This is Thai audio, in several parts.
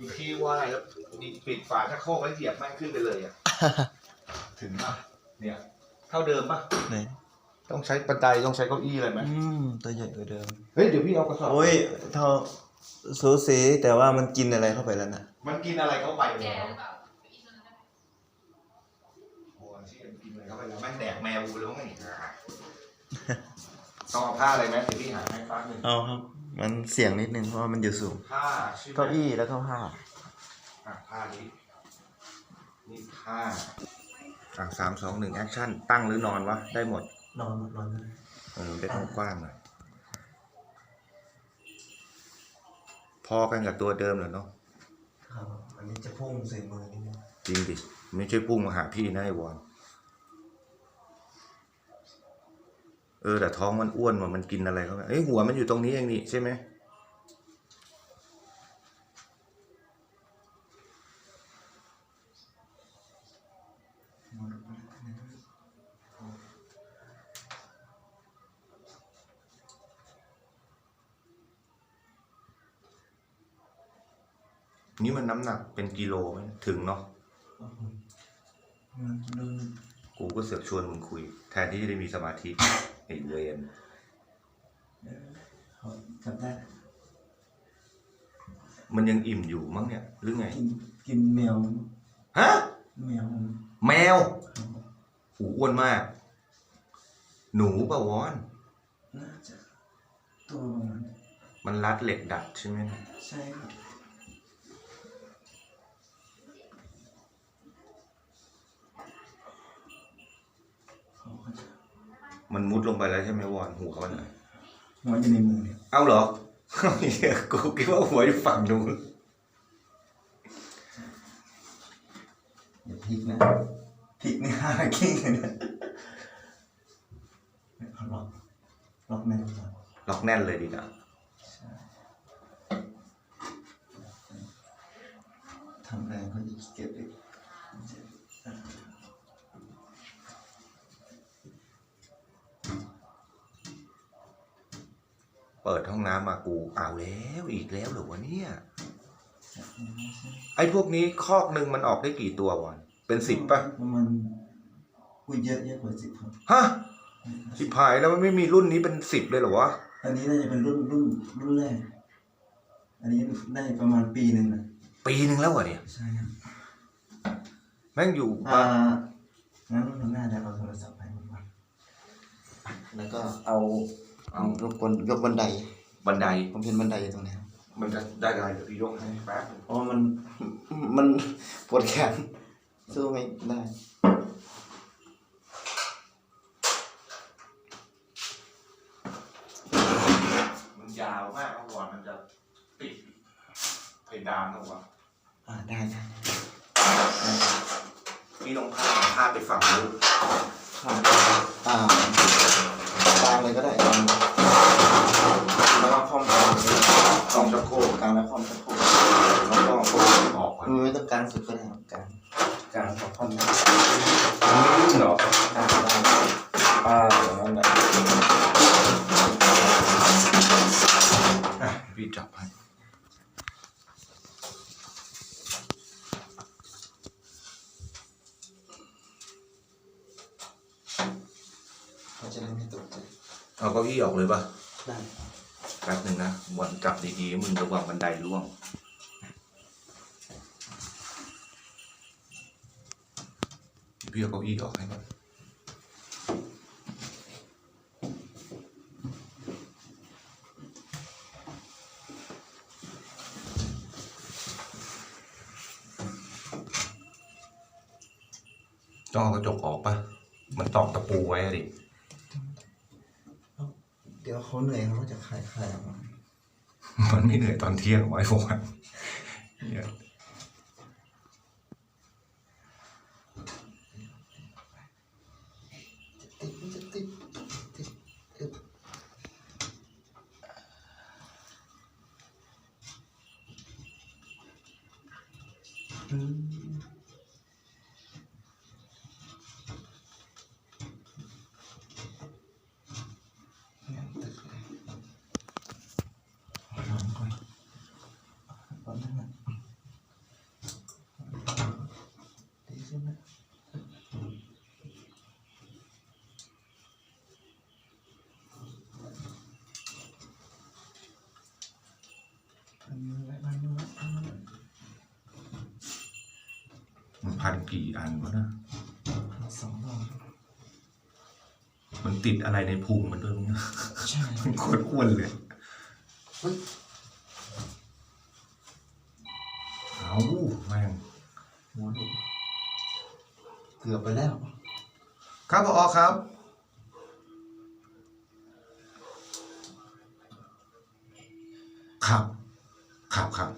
อีกทีว่าอะไรแล้วนี่ปิดฝาชักโครกไว้เหยียบแม่งขึ้นไปเลยอะ ถึงป่ะเนี่ย เท่าเดิมป่ะ ไหนต้องใช้บันไดต้องใช้เก้าอี้อะไรไหมอืมตัวใหญ่กว่าเดิม เฮ้ยเดี๋ยวพี่เอากระสอบ โอ้ยเท่าสูสีแต่ว่ามันกินอะไรเข้าไปแล้วนะมันกินอะไรเข้าไปแก่แล้วหรือเปล่าอีกตัวนึงได้ไหมโอ้ยเชี่ยมันกินอะไรเข้าไปแล้วแม่งแดกแมวกูแล้วไงต้องเอาผ้าอะไรไหมเดี๋ยวพี่หาให้แป๊บนึงเอาครับ มันเสี่ยงนิดนึงเพราะว่ามันอยู่สูงผ้าใช่ไหมเก้าอี้แล้วก็ผ้าอะผ้านี้นี่ผ้าอะสามสองหนึ่งแอคชั่นตั้งหรือนอนวะ ได้หมดนอนนอนเออได้กว้างๆหน่อยพอกันกับตัวเดิมเหรอเนาะครับ อันนี้จะพุ่งใส่มือนิดนึงจริงดิไม่ใช่พุ่งมาหาพี่นะไอ้วอน เออแต่ท้องมันอ้วนว่ะมันกินอะไรเข้าไปเอ้ยหัวมันอยู่ตรงนี้เองนี่ใช่ไหมนี่มันน้ำหนักเป็นกิโลไหมถึงเนาะมันดูกูก็เสือกชวนมึงคุย แทนที่จะได้มีสมาธิ ไอ้เรนเขาจับได้มันยังอิ่มอยู่มั้งเนี่ย หรือไง กินกินแมวฮะแมวแมวหูอ้วนมาก หนูปะวอนน่าจะตัวประมาณมันรัดเหล็กดัดใช่ไหมใช่ครับเขาก็จะ มันมุดลงไปแล้วใช่ไหมวอนหัวมันน่ะหัวอยู่ในมือเนี่ยเอาเหรอเหี้ยกูคิดว่าหัวอยู่ฝั่งนู้นอย่าพลิกนะพลิกนี่ห้ากิ้งเลยนะเขาล็อกล็อกแน่นก่อนล็อกแน่นเลยดีนะใช่ทำแรงเขาจะเก็บอีก เปิดห้องน้ำมากูเอาแล้วอีกแล้วเหรอวะเนี่ยไอ้พวกนี้คอกหนึ่งมันออกได้กี่ตัววอนเป็นสิบป่ะประมาณคุยเยอะเยอะกว่าสิบครับฮะสิบหายแล้วมันไม่มีรุ่นนี้เป็นสิบเลยเหรอวะอันนี้น่าจะเป็นรุ่นรุ่นรุ่นแรก อันนี้ได้ประมาณปีหนึ่งนะปีหนึ่งแล้วเหรอเนี่ยใช่ครับแม่งอยู่อ่าบ้านงั้นวันหน้าเดี๋ยวเอาโทรศัพท์ไปก่อนแล้วก็เอา เอารบกวนยกบันได บันได ผมเห็นบันไดอยู่ตรงนี้ครับมันจะได้อะไรเดี๋ยวพี่ยกให้แป๊บนึงเพราะว่ามันมันปวดแขนสู้ไม่ได้ มันยาวมากเอาวอนมันจะติดเพดานเอาวะอ่าได้ได้พี่ลองพาพาไปฝั่งนู้นครับอ่ากลางเลยก็ได้กลางแล้วก็คอมกลางต้องชักโครกกลางแล้วคอมชักโครกแล้วก็ครกออกก่อนมันไม่ต้องการสุดก็ได้ครับกลางกลางพอคอมได้อืมเหรอ เขาจะได้ไม่ตกใจเอาเก้าอี้ออกเลยป่ะได้แป๊บหนึ่งนะบอลจับดีๆมึงระวังบันไดร่วง พี่เอาเก้าอี้ออกให้ก่อนต้องเอากระจกออกปะมันตอกตะปูไว้อะดิ เดี๋ยวเขาเหนื่อยเขาก็จะคลายคลายออกมามันไม่เหนื่อยตอนเที่ยงไว้พวกมันเนี่ยติดมันจะติดติดอึบอืม ช่ไหมมันพันกี่อันวะนะสองรอบมันติดอะไรในพุงมันด้วยมั้งใช่มันโคตรอ้วนเลย เอาแม่งหัวดุ กือบไปแล้ว ครับพอครับ ครับ ครับครับ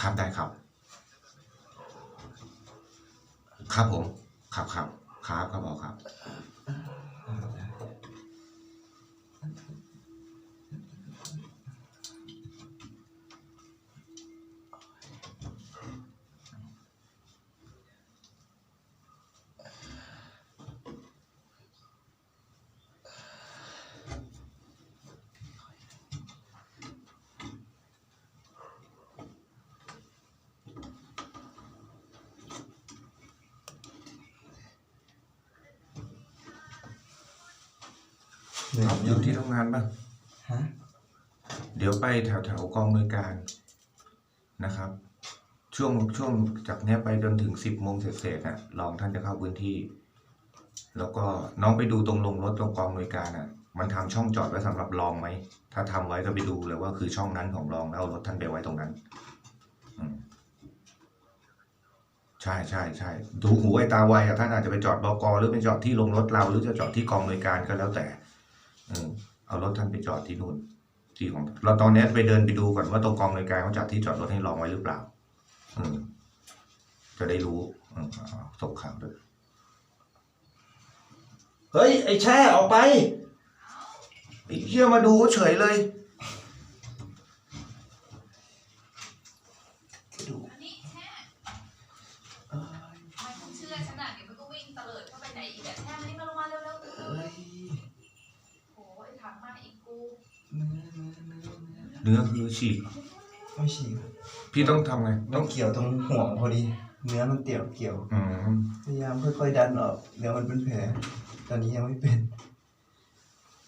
ครับได้ครับ ครับผม ครับครับ ครับครับพอครับ เหนื่อยครับอยู่ที่ทำงานป่ะ ฮะเดี๋ยวไปแถวแถวๆกองบริการนะครับ ช่วงช่วงจากเนี้ยไปจนถึงสิบโมงเศษๆน่ะลองท่านจะเข้าพื้นที่ แล้วก็น้องไปดูตรงลงรถตรงกองบริการน่ะ มันทำช่องจอดไว้สำหรับรองไหม ถ้าทำไว้ก็ไปดูเลยว่าคือช่องนั้นของรองแล้วเอารถท่านไปไว้ตรงนั้น อืมใช่ใช่ใช่ดูหูไอ้ตาไวอะท่านอาจจะไปจอดบกหรือไปจอดที่ลงรถเราหรือจะจอดที่กองบริการก็แล้วแต่ เออเอารถท่านไปจอดที่นู่นที่ของเราตอนนี้ไปเดินไปดูก่อนว่าตรงกองเลยการเขาจัดที่จอดรถให้รองไว้หรือเปล่าอืมจะได้รู้อืมเอาส่งข่าวด้วยเฮ้ย ไอ้แช่ออกไปไอ้เชี่ยมาดูเฉยเลย เนื้อเนื้อเนื้อเนื้อคือฉีกไม่ฉีกพี่ต้องทำไงต้องเกี่ยวตรงห่วงพอดี เนื้อมันเตี่ยวเกี่ยว อืมพยายามค่อยๆดันออกเดี๋ยวมันเป็นแผล ตอนนี้ยังไม่เป็น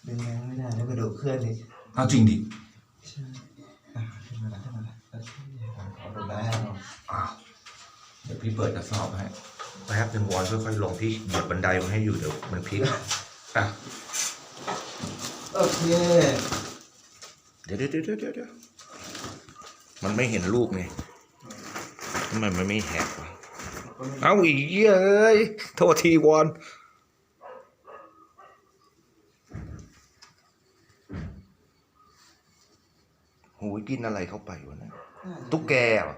ดึงแรงไม่ได้แล้วกระดูกเคลื่อนอีกเอาจริงดิใช่อะขึ้นมาแล้วขึ้นมาแล้วโอเคขอดูแลอ้าวเดี๋ยวพี่เปิดกระสอบให้แป๊บหนึ่งวอนค่อยๆลงพี่เหยียบบันไดมาให้อยู่เดี๋ยวมันพลิกอะโอเคเดี๋ยวเดี๋ยวเดี๋ยวเดี๋ยวเดี๋ยวมันไม่เห็นรูปไงทำไมมันไม่แหกวะเอาอีกเหี้ยเอ้ยโทษทีวอนหูยกินอะไรเข้าไปวะเนี่ยตุ๊กแกเหรอ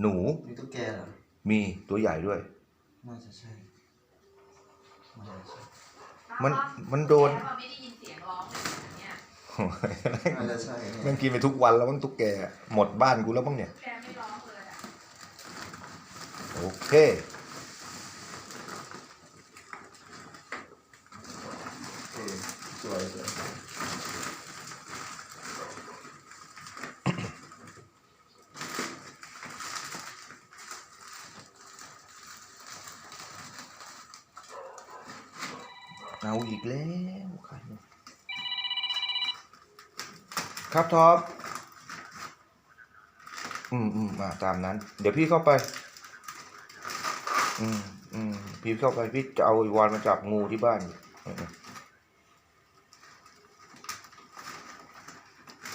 หนู มีตุ๊กแกเหรอ มีตัวใหญ่ด้วย น่าจะใช่น่าจะใช่มัน มันโดนแช่ว่าไม่ได้ยินเสียงร้องเลยเนี่ย น่าจะใช่มันกินไปทุกวันแล้วมั้งตุ๊กแกหมดบ้านกูแล้วมั้งเนี่ย แกไม่ร้องเลยอะโอเคโอเคสวยสวยเอาอีกแล้วใครเนี่ย ครับท็อป อืมอืมอ่าตามนั้น เดี๋ยวพี่เข้าไป อืมอืมพี่เข้าไปพี่จะเอาไอ้วานมาจับงูที่บ้านเออ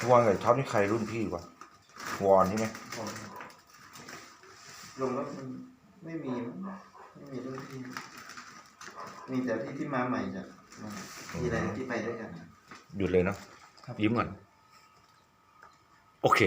วอนกับท็อปนี่ใครรุ่นพี่วะวอนใช่ไหมลงรถมันไม่มีมั้งไม่มีรุ่นพี่มีแต่ที่ที่มาใหม่จากมาที่อะไรที่ไปด้วยกันหยุดเลยเนาะครับยิ้มก่อน โอเค